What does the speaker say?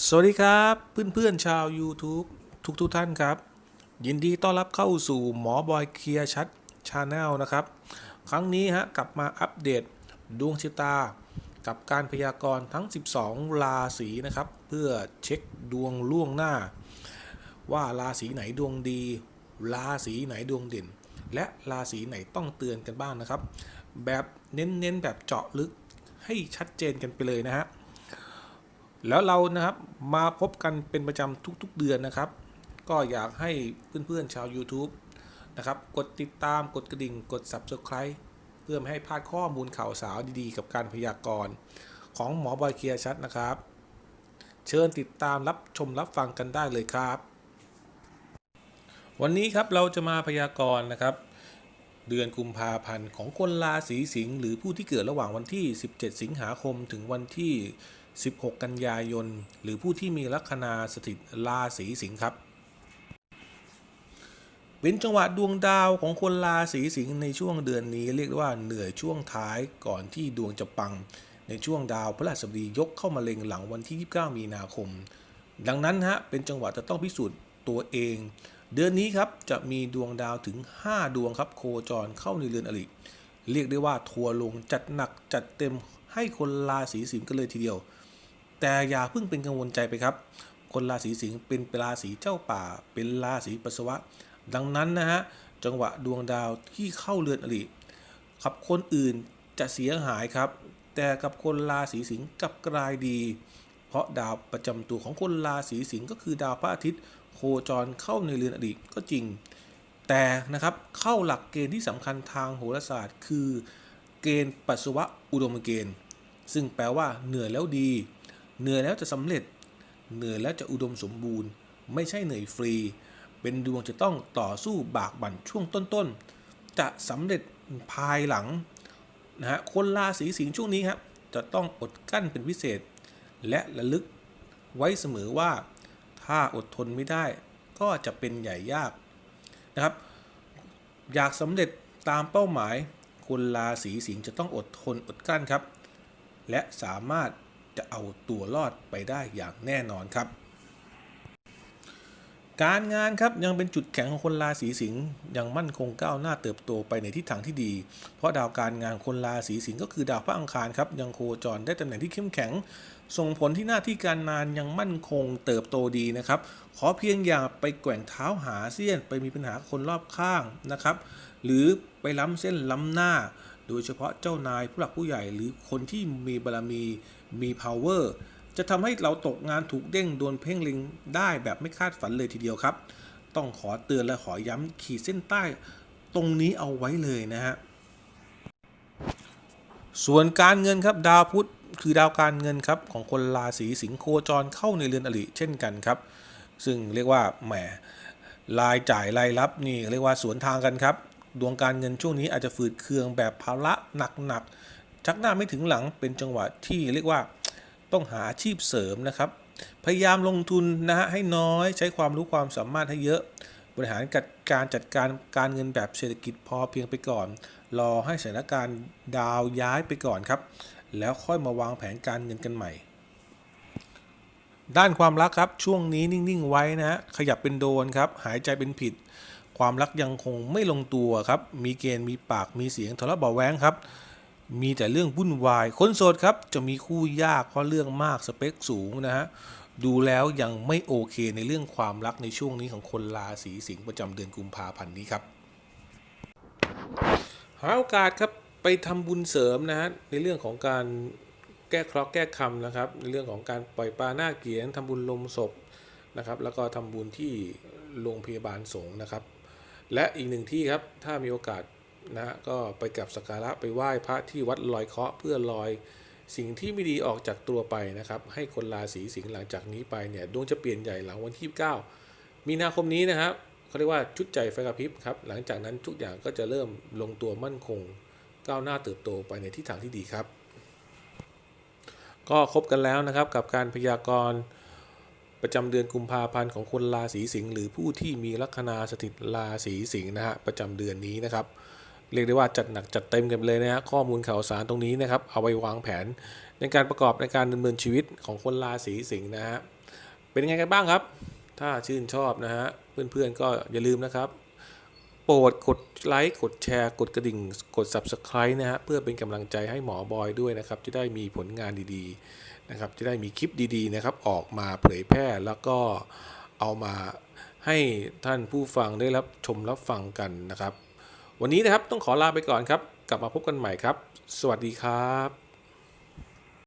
สวัสดีครับ เพื่อนๆชาว YouTube ทุกทุกท่านครับ ยินดีต้อนรับเข้าสู่หมอบอยเคลียร์ชัดชาแนลนะครับ ครั้งนี้ฮะกลับมาอัปเดตดวงชะตา กับการพยากรณ์ทั้ง 12 ราศีนะครับ เพื่อเช็คดวงล่วงหน้า ว่าราศีไหนดวงดี ราศีไหนดวงเด่น และราศีไหนต้องเตือนกันบ้างนะครับ แบบเน้นๆแบบเจาะลึกให้ชัดเจนกันไปเลยนะฮะ แล้วเรานะครับมาพบกันเป็นประจำทุกๆเดือนนะครับ ก็อยากให้เพื่อนๆชาว YouTube นะครับ กดติดตามกดกระดิ่งกด Subscribe เพื่อไม่ให้พลาดข้อมูลข่าวสารดีๆ กับการพยากรณ์ของหมอบอยเคลียร์ชัดนะครับ เชิญติดตามรับชมรับฟังกันได้เลยครับ วันนี้ครับเราจะมาพยากรณ์นะครับ เดือนกุมภาพันธ์ของคนราศีสิงห์หรือผู้ที่เกิดระหว่างวันที่ 17 สิงหาคมถึงวันที่ 16 กันยายน หรือผู้ที่มีลัคนาสถิตราศีสิงห์ครับเป็นจังหวะดวงดาวของคนราศีสิงห์ในช่วงเดือนนี้เรียกว่าเหนื่อยช่วงท้ายก่อนที่ดวงจะปัง ในช่วงดาวพฤหัสบดียกเข้ามาเล็งหลังวันที่ 29 มีนาคม ดังนั้นฮะเป็นจังหวะจะต้องพิสูจน์ตัวเอง เดือนนี้ครับจะมีดวงดาวถึง 5 ดวงครับ โคจรเข้าในเรือนอริเรียกได้ว่าทัวร์ลงจัดหนักจัดเต็มให้คนราศีสิงห์กันเลยทีเดียว แต่อย่าเพิ่งเป็นกังวลใจไปครับ คนราศีสิงห์เป็นราศีเจ้าป่า เป็นราศีปัสสาวะ ดังนั้นนะฮะจังหวะดวงดาวที่เข้าเรือนอริครับคนอื่นจะเสียหายครับ แต่กับคนราศีสิงห์กับกลายดี เพราะดาวประจำตัวของคนราศีสิงห์ก็คือดาวพระอาทิตย์ โคจรเข้าในเรือนอริก็จริง แต่นะครับเข้าหลักเกณฑ์ที่สำคัญทางโหราศาสตร์ คือ เกณฑ์ปัสสาวะอุดมเกณฑ์ ซึ่งแปลว่าเหนื่อยแล้วดี เหนื่อยแล้วจะสำเร็จ เหนื่อยแล้วจะอุดมสมบูรณ์ ไม่ใช่เหนื่อยฟรี เป็นดวงจะต้องต่อสู้บากบั่นช่วงต้นๆ จะสำเร็จภายหลังนะฮะคนราศีสิงห์ช่วงนี้ครับจะต้องอดกั้นเป็นพิเศษ และระลึกไว้เสมอว่าถ้าอดทนไม่ได้ก็จะเป็นใหญ่ยากนะครับ อยากสำเร็จตามเป้าหมายคนราศีสิงห์จะต้องอดทนอดกั้นครับ และสามารถ จะเอาตัวรอดไปได้อย่างแน่นอนครับ การงานครับยังเป็นจุดแข็งของคนราศีสิงห์ยังมั่นคงก้าวหน้าเติบโตไปในทิศทางที่ดี เพราะดาวการงานคนราศีสิงห์ก็คือดาวพระอังคารครับยังโคจรได้ตำแหน่งที่เข้มแข็ง ส่งผลที่หน้าที่การงานยังมั่นคงเติบโตดีนะครับ ขอเพียงอย่าไปแกว่งเท้าหาเสี้ยน ไปมีปัญหาคนรอบข้างนะครับ หรือไปล้ำเส้นล้ำหน้า โดยเฉพาะเจ้านายผู้หลักผู้ใหญ่หรือคนที่มีบารมีมี power จะทำให้เราตกงานถูกเด้งโดนเพ่งเล็งได้แบบไม่คาดฝันเลยทีเดียวครับ ต้องขอเตือนและขอย้ำขีดเส้นใต้ตรงนี้เอาไว้เลยนะฮะส่วนการเงินครับดาวพุธคือดาวการเงินครับของคนราศีสิงห์โคจรเข้าในเรือนอริเช่นกันครับ ซึ่งเรียกว่าแหมรายจ่ายรายรับนี่เรียกว่าสวนทางกันครับ ดวงการเงินช่วงนี้อาจจะฝืดเคืองแบบภาระหนักๆชักหน้าไม่ถึงหลังเป็นจังหวะที่เรียกว่าต้องหาอาชีพเสริมนะครับ พยายามลงทุนนะฮะให้น้อยใช้ความรู้ความสามารถให้เยอะ บริหารจัดการจัดการการเงินแบบเศรษฐกิจพอเพียงไปก่อน รอให้สถานการณ์ดาวย้ายไปก่อนครับ แล้วค่อยมาวางแผนการเงินกันใหม่ ด้านความรักครับช่วงนี้นิ่งๆไว้นะฮะขยับเป็นโดนครับหายใจเป็นผิด ความรักยังคงไม่ลงตัวครับ มีเกณฑ์มีปากมีเสียงทะเลาะเบาะแว้งครับ มีแต่เรื่องวุ่นวาย คนโสดครับ จะมีคู่ยากเพราะเรื่องมากสเปคสูงนะฮะ ดูแล้วยังไม่โอเคในเรื่องความรักในช่วงนี้ของคนราศีสิงห์ประจำเดือนกุมภาพันธ์นี้ครับ หาโอกาสครับไปทำบุญเสริมนะฮะในเรื่องของการแก้เคราะห์แก้คำนะครับ ในเรื่องของการปล่อยปลาหน้าเกียนทำบุญลมศพนะครับ แล้วก็ทำบุญที่โรงพยาบาลสงฆ์นะครับ และอีกหนึ่งที่ครับ ถ้ามีโอกาสนะก็ไปกราบสักการะไปไหว้พระที่วัดลอยเคราะห์เพื่อลอยสิ่งที่ไม่ดีออกจากตัวไปนะครับ ให้คนราศีสิงห์หลังจากนี้ไปเนี่ยดวงจะเปลี่ยนใหญ่หลังวันที่ 9 มีนาคมนี้นะครับเขาเรียกว่าชุดใจไฟกระพริบครับ หลังจากนั้นทุกอย่างก็จะเริ่มลงตัวมั่นคง ก้าวหน้าเติบโตไปในทิศทางที่ดีครับ ก็ครบกันแล้วนะครับกับการพยากรณ์ ประจำเดือนกุมภาพันธ์ของคนราศีสิงห์หรือผู้ที่มีลัคนาสถิตราศีสิงห์นะฮะประจำเดือนนี้นะครับเรียกได้ว่าจัดหนักจัดเต็มกันไปเลยนะฮะข้อมูลข่าวสารตรงนี้นะครับเอาไว้วางแผน ในการประกอบในการดำเนินชีวิตของคนราศีสิงห์นะฮะเป็นยังไงกันบ้างครับ ถ้าชื่นชอบนะฮะเพื่อนๆก็อย่าลืมนะครับ โปรดกดไลค์กดแชร์ กดกระดิ่ง กด Subscribe นะฮะเพื่อเป็นกำลังใจให้หมอบอยด้วยนะครับ จะได้มีผลงานดีๆนะครับ จะได้มีคลิปดีๆนะครับ ออกมาเผยแพร่แล้วก็เอามาให้ท่านผู้ฟังได้รับชมรับฟังกันนะครับ วันนี้นะครับต้องขอลาไปก่อนครับ กลับมาพบกันใหม่ครับ สวัสดีครับ